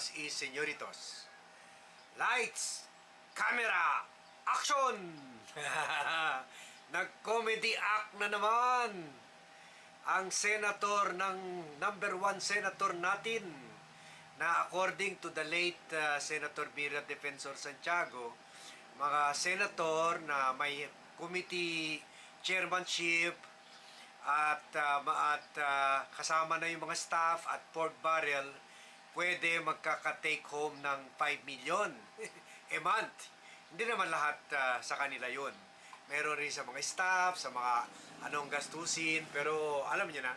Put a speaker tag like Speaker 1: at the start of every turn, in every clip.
Speaker 1: señoras y señoritos. Lights, camera, action! Nag-comedy act na naman ang senator ng number one senator natin na according to the late uh, Senator Mira Defensor Santiago, mga senator na may committee chairmanship at uh, at uh, kasama na yung mga staff at pork barrel, pwede magkaka-take home ng 5 million a month. Hindi naman lahat uh, sa kanila yun. Meron rin sa mga staff, sa mga anong gastusin, pero alam niyo na,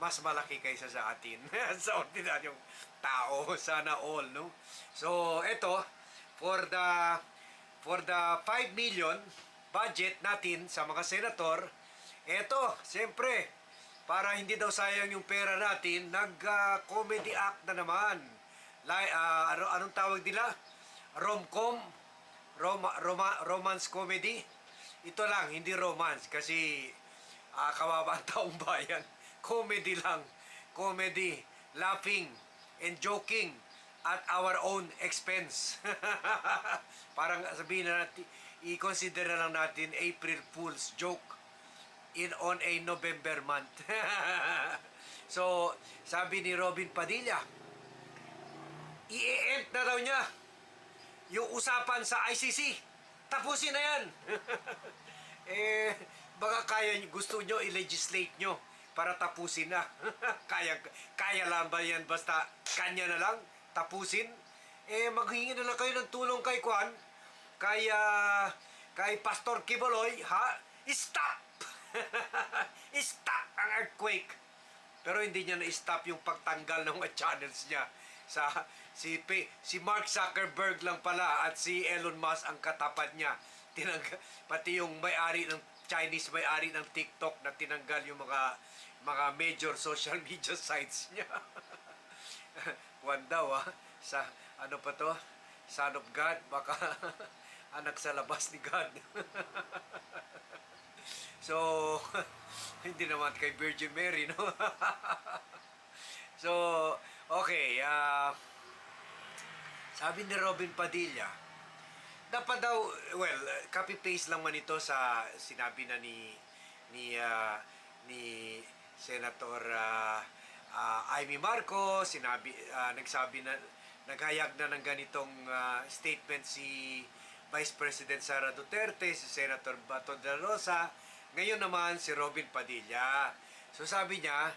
Speaker 1: mas malaki kaysa sa atin. sa ordinaryong tao, sana all, no? So, eto, for the for the 5 million budget natin sa mga senator, eto, siyempre, para hindi daw sayang yung pera natin, nag-comedy act na naman. Like, ah, ano, anong tawag nila? Romcom? Roma, Roma, romance comedy? Ito lang, hindi romance kasi ah, kawawa ang taong bayan. Comedy lang. Comedy, laughing, and joking at our own expense. Parang sabihin na natin, i-consider na lang natin April Fool's joke in on a November month. so, sabi ni Robin Padilla, i-end na daw niya yung usapan sa ICC. Tapusin na yan. eh, baka kaya gusto nyo i-legislate nyo para tapusin na. kaya, kaya lang ba yan basta kanya na lang tapusin? Eh, maghingi na lang kayo ng tulong kay Kwan, kay, ah, kay Pastor Kiboloy, ha? Stop! Stop ang earthquake! Pero hindi niya na-stop yung pagtanggal ng mga channels niya sa si si Mark Zuckerberg lang pala at si Elon Musk ang katapat niya. Tinanggal pati yung may-ari ng Chinese may-ari ng TikTok na tinanggal yung mga mga major social media sites niya. Juan daw ah, sa ano pa to? Son of God, baka anak sa labas ni God. so, hindi naman kay Virgin Mary, no? so, okay, ah sabi ni Robin Padilla, dapat daw, well, copy-paste lang man ito sa sinabi na ni ni ah, ni Senator ah, ah, Amy Marcos, sinabi ah, nagsabi na naghayag na ng ganitong ah, statement si Vice President Sara Duterte, si Senator Bato de Rosa, ngayon naman si Robin Padilla. So sabi niya,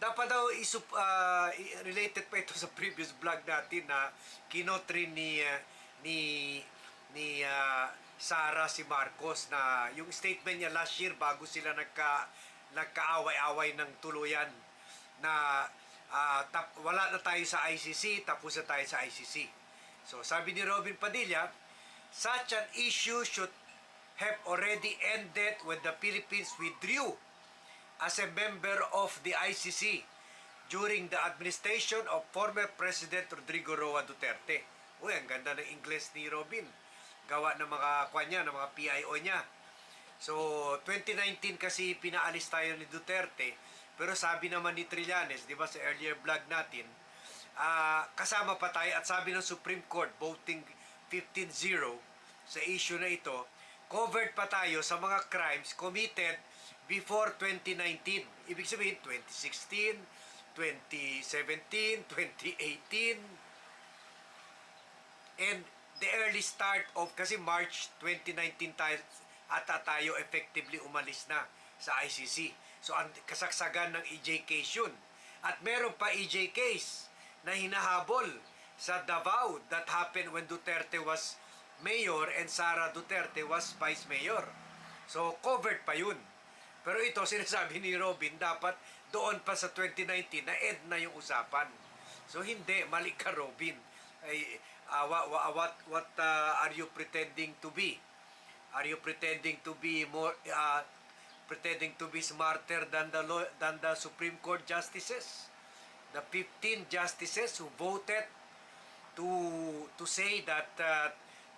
Speaker 1: dapat daw isup, ah, i- related pa ito sa previous vlog natin na kinotrin ni ah, ni ni ah, Sara si Marcos na yung statement niya last year bago sila nagka nagkaaway-away ng tuluyan na ah, tap, wala na tayo sa ICC tapos na tayo sa ICC. So sabi ni Robin Padilla, such an issue should have already ended when the Philippines withdrew as a member of the ICC during the administration of former President Rodrigo Roa Duterte. Uy, ang ganda ng English ni Robin. Gawa ng mga kanya, ng mga PIO niya. So, 2019 kasi pinaalis tayo ni Duterte, pero sabi naman ni Trillanes, di ba sa earlier vlog natin, ah, kasama pa tayo at sabi ng Supreme Court, voting 15-0 sa issue na ito, covered pa tayo sa mga crimes committed before 2019. Ibig sabihin, 2016, 2017, 2018, and the early start of, kasi March 2019 tayo, ata tayo effectively umalis na sa ICC. So, ang kasaksagan ng EJ case yun. At meron pa EJ case na hinahabol sa Davao that happened when Duterte was mayor and Sara Duterte was vice mayor. So, covered pa yun. Pero ito, sinasabi ni Robin, dapat doon pa sa 2019 na ed na yung usapan. So, hindi. Mali ka, Robin. Ay, wa- wa- what, what ah, are you pretending to be? Are you pretending to be more, ah, pretending to be smarter than the, law, than the Supreme Court justices? The 15 justices who voted to to say that uh,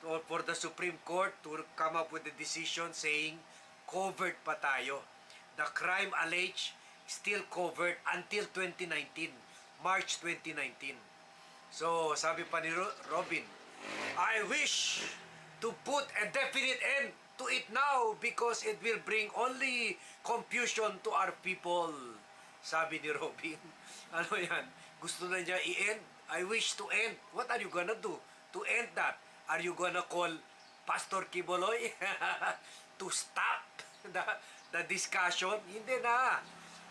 Speaker 1: to- for the Supreme Court to come up with a decision saying covered pa tayo. The crime alleged still covered until 2019, March 2019. So, sabi pa ni Ro- Robin, I wish to put a definite end to it now because it will bring only confusion to our people. Sabi ni Robin. Ano yan? Gusto na niya i-end? I wish to end. What are you gonna do to end that? Are you gonna call Pastor Kiboloy to stop the, the discussion? Hindi na.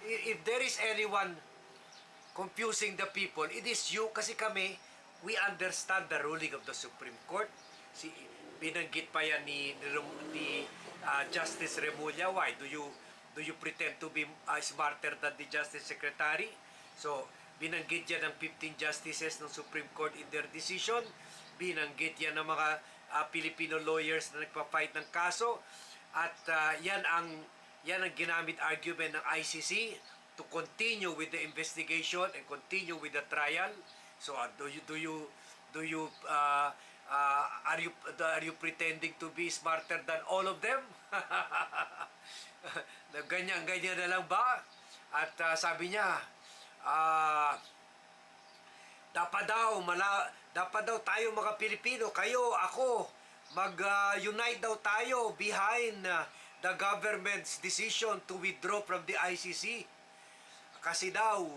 Speaker 1: If there is anyone confusing the people, it is you kasi kami, we understand the ruling of the Supreme Court. Si binanggit pa yan ni ni, ah, Justice Remulla. Why do you do you pretend to be ah, smarter than the Justice Secretary? So binanggit yan ng 15 justices ng Supreme Court in their decision. Binanggit yan ng mga ah, Filipino lawyers na nagpa-fight ng kaso. At ah, yan ang yan ang ginamit argument ng ICC to continue with the investigation and continue with the trial. So uh, do you do you do you uh, uh, are you are you pretending to be smarter than all of them? Ganyan ganyan na lang ba? At uh, sabi niya, ah dapat daw mala dapat daw tayo mga Pilipino, kayo, ako, mag-unite daw tayo behind uh, the government's decision to withdraw from the ICC. Kasi daw,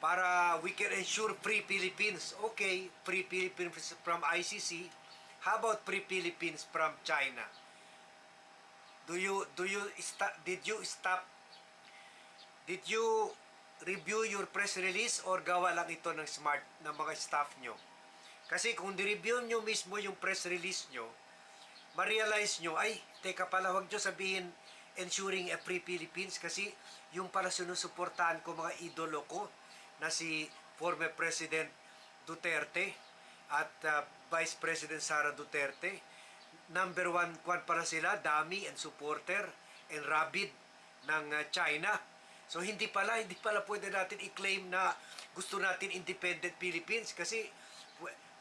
Speaker 1: para we can ensure free Philippines. Okay, free Philippines from ICC. How about free Philippines from China? Do you do you did you stop did you review your press release or gawa lang ito ng smart ng mga staff nyo? Kasi kung di-review nyo mismo yung press release nyo, ma-realize nyo, ay, teka pala, wag nyo sabihin ensuring a free Philippines kasi yung pala sinusuportahan ko mga idolo ko na si former President Duterte at uh, Vice President Sara Duterte. Number one kwan para sila, dami and supporter and rabid ng uh, China. So hindi pala, hindi pala pwede natin i-claim na gusto natin independent Philippines kasi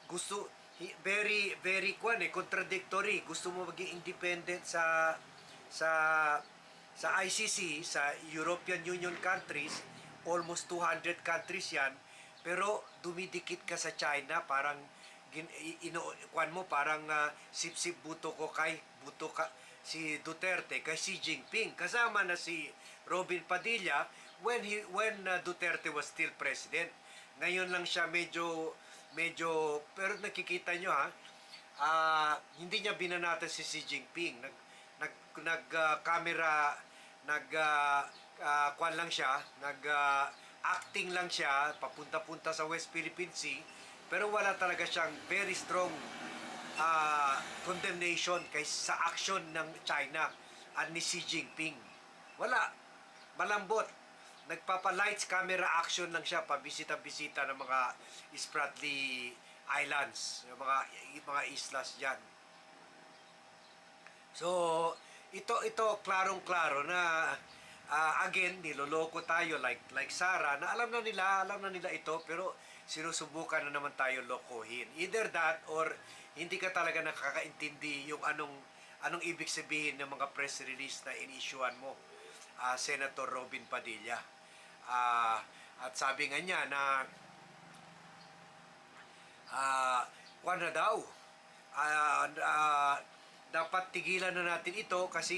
Speaker 1: gusto very very kwan eh contradictory. Gusto mo maging independent sa sa sa ICC sa European Union countries. Almost 200 countries yan. Pero dumidikit ka sa China parang gin, ino, kwan mo parang ah, sip-sip buto ko kay buto ka si Duterte kay Xi Jinping. Kasama na si Robin Padilla when he when ah, Duterte was still president. Ngayon lang siya medyo medyo pero nakikita nyo ha ah, hindi niya binanatan si Xi Jinping. Nag nag nag ah, camera nag ah, ah, kwan lang siya nag ah, acting lang siya papunta-punta sa West Philippine Sea. Pero wala talaga siyang very strong ah, condemnation kay sa action ng China at ni Xi Jinping. Wala. Malambot. Nagpapa-lights camera action lang siya pabisita-bisita ng mga Spratly Islands yung mga mga islas diyan So, ito ito klarong-klaro na ah, again niloloko tayo like like Sarah na alam na nila, alam na nila ito pero sinusubukan na naman tayo lokohin. Either that or hindi ka talaga nakakaintindi yung anong anong ibig sabihin ng mga press release na inisyuan mo, ah, Senator Robin Padilla. Ah, at sabi nga niya na ah, kwan na daw, ah, ah, dapat tigilan na natin ito kasi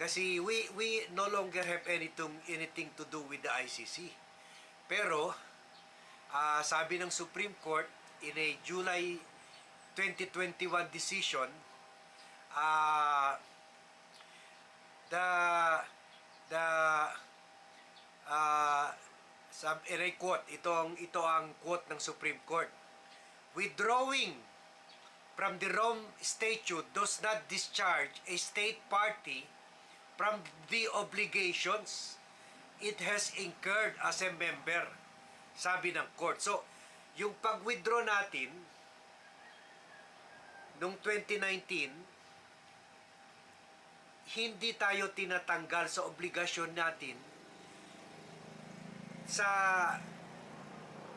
Speaker 1: kasi we we no longer have anything anything to do with the ICC. Pero ah, sabi ng Supreme Court in a July 2021 decision ah the the ah sab and I quote ito ang ito ang quote ng Supreme Court withdrawing from the Rome Statute does not discharge a state party from the obligations it has incurred as a member, sabi ng court. So, yung pag-withdraw natin noong 2019, hindi tayo tinatanggal sa obligasyon natin sa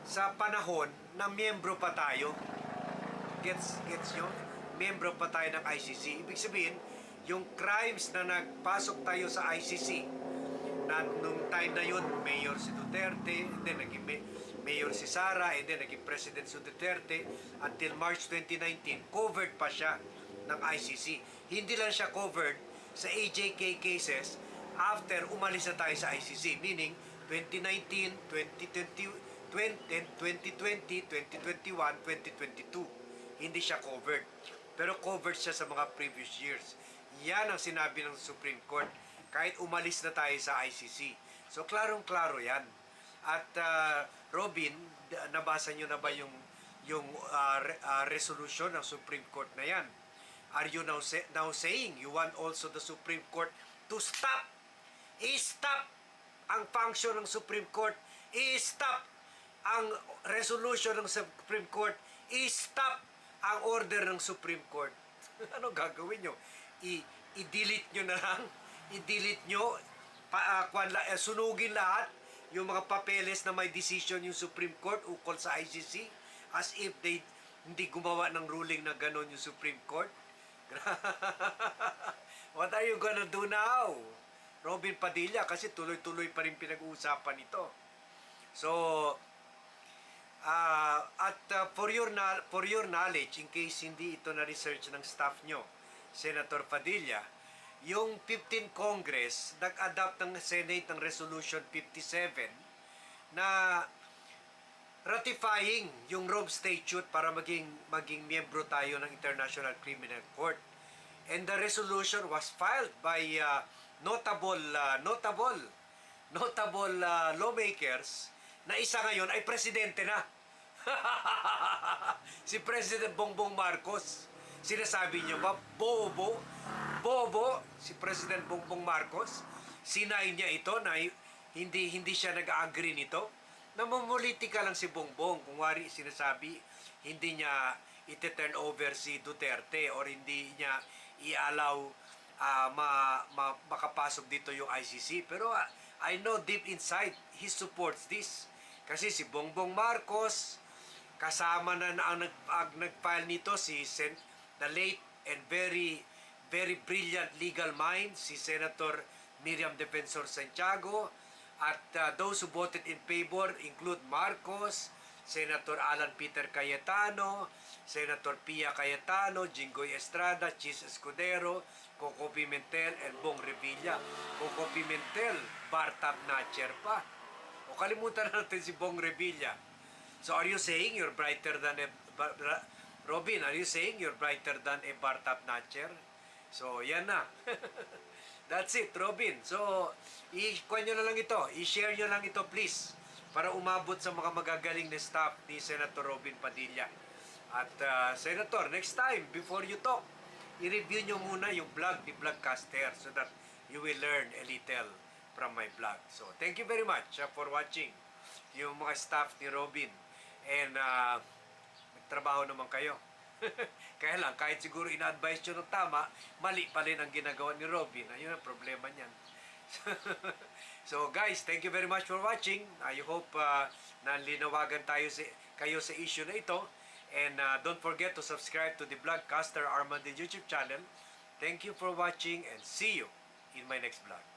Speaker 1: sa panahon na miyembro pa tayo gets gets nyo? Membro pa tayo ng ICC. Ibig sabihin, yung crimes na nagpasok tayo sa ICC, na nung time na yun, Mayor si Duterte, then naging may- mayor si Sara, and then naging President si Duterte until March 2019, covered pa siya ng ICC. Hindi lang siya covered sa AJK cases after umalis na tayo sa ICC, meaning 2019, 2020, 20, 2020, 2021, 2022. Hindi siya covered. Pero covered siya sa mga previous years. Yan ang sinabi ng Supreme Court kahit umalis na tayo sa ICC. So, klarong-klaro yan. At uh, Robin, nabasa nyo na ba yung yung uh, re- uh, resolution ng Supreme Court na yan? Are you now, say- now saying you want also the Supreme Court to stop? I-stop ang function ng Supreme Court. I-stop ang resolution ng Supreme Court. I-stop ang order ng Supreme Court. ano gagawin nyo? I- i-delete nyo na lang. I-delete nyo. Pa, ah, kwan eh, sunugin lahat yung mga papeles na may decision yung Supreme Court ukol sa ICC as if they hindi gumawa ng ruling na gano'n yung Supreme Court. What are you gonna do now? Robin Padilla kasi tuloy-tuloy pa rin pinag-uusapan ito. So, ah, at ah, for your for your knowledge in case hindi ito na research ng staff nyo, Senator Padilla, yung 15 Congress nag-adopt ng Senate ng Resolution 57 na ratifying yung Rome Statute para maging maging miyembro tayo ng International Criminal Court. And the resolution was filed by uh, notable uh, notable notable uh, lawmakers na isa ngayon ay presidente na. si President Bongbong Marcos. Sinasabi niyo ba, bobo, bobo, si President Bongbong Marcos, sinay niya ito na hindi hindi siya nag-agree nito. Namumulitika lang si Bongbong. Kung wari sinasabi, hindi niya ite-turn over si Duterte or hindi niya i-allow ah, ma, ma, makapasok dito yung ICC. Pero ah, I know deep inside, he supports this. Kasi si Bongbong Marcos, kasama na na ang nag, ang nag-file nito si Sen, the late and very very brilliant legal mind si Senator Miriam Defensor Santiago at uh, those who voted in favor include Marcos, Senator Alan Peter Cayetano, Senator Pia Cayetano, Jinggoy Estrada, Chis Escudero, Coco Pimentel, and Bong Revilla. Coco Pimentel, Bartab Natcher pa. O kalimutan na natin si Bong Revilla. So are you saying you're brighter than a Robin, are you saying you're brighter than a Bartap Natcher? So yan na. That's it, Robin. So, i-kwan nyo na lang ito. I-share nyo lang ito, please. Para umabot sa mga magagaling na staff ni Senator Robin Padilla. At uh, Senator, next time, before you talk, i-review nyo muna yung blog ni Vlogcaster so that you will learn a little from my blog. So, thank you very much uh, for watching yung mga staff ni Robin. And uh, nagtrabaho naman kayo. Kaya lang, kahit siguro ina-advise nyo ng tama, mali pa rin ang ginagawa ni Robin. Ayun ang problema niyan. so guys, thank you very much for watching. I hope uh, na linawagan tayo sa, kayo sa issue na ito. And uh, don't forget to subscribe to the Vlogcaster Armando YouTube channel. Thank you for watching and see you in my next vlog.